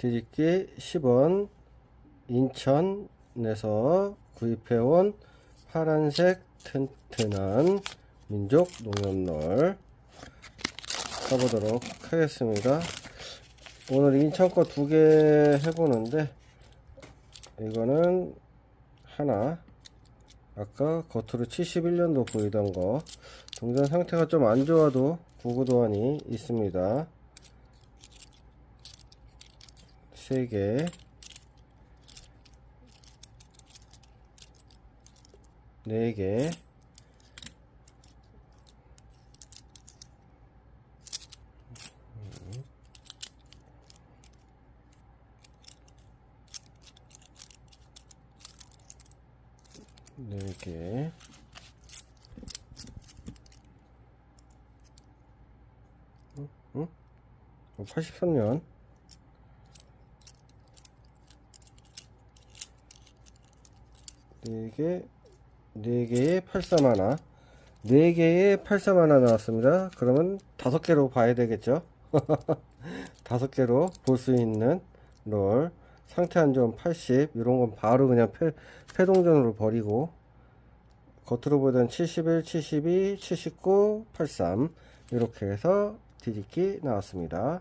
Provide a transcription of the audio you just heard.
뒤집기 10원 인천에서 구입해온 파란색 튼튼한 민족 농협롤 써보도록 하겠습니다. 오늘 인천 거 두 개 해보는데 이거는 하나 아까 겉으로 71년도 보이던 거 동전 상태가 좀 안 좋아도 구구도안이 있습니다. 3개 4개 네 개. 응? 응? 83년. 네 개, 네 개에 83 하나. 네 개에 83 하나 나왔습니다. 그러면 다섯 개로 봐야 되겠죠? 다섯 개로 볼 수 있는 롤. 상태 안 좋은 80. 이런 건 바로 그냥 패, 패동전으로 버리고. 겉으로 보던 71, 72, 79, 83. 이렇게 해서 뒤집기 나왔습니다.